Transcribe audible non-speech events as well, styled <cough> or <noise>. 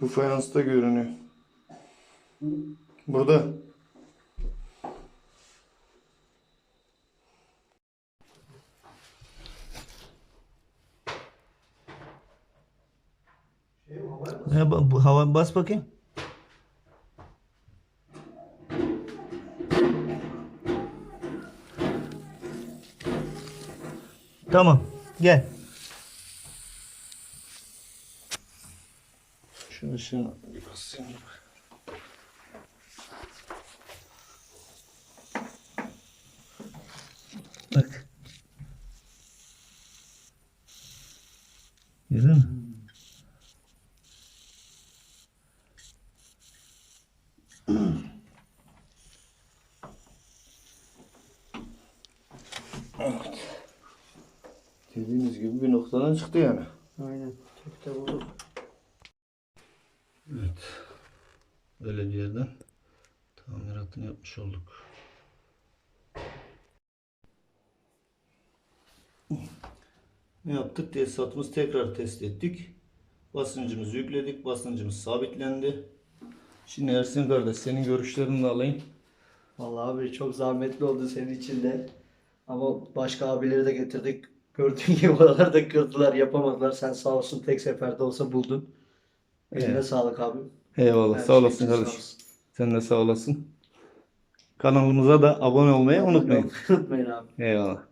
Bu fayansta görünüyor. Burada. Ne bu hava bas bakayım. Tamam. Gel. Şu ışığını bir basayım. Bak. Görüyor musun? Evet. Dediğiniz gibi bir noktadan çıktı yani. Aynen. Çok da bulduk. Evet. Böyle bir yerden tamiratını yapmış olduk. Ne yaptık? Tesisatımızı tekrar test ettik. Basıncımızı yükledik. Basıncımız sabitlendi. Şimdi Ersin kardeş senin görüşlerini de alayım. Vallahi abi çok zahmetli oldu senin için de. Ama başka abileri de getirdik. Gördüğün gibi oraları da kırdılar, yapamadılar. Sen sağ olsun tek seferde olsa buldun. Eline Evet. sağlık abi. Eyvallah. Her sağ şey olasın sağ kardeşim. olsun. Sen de sağ olasın. Kanalımıza da abone olmayı unutmayın. <laughs> Unutmayın abi. Eyvallah.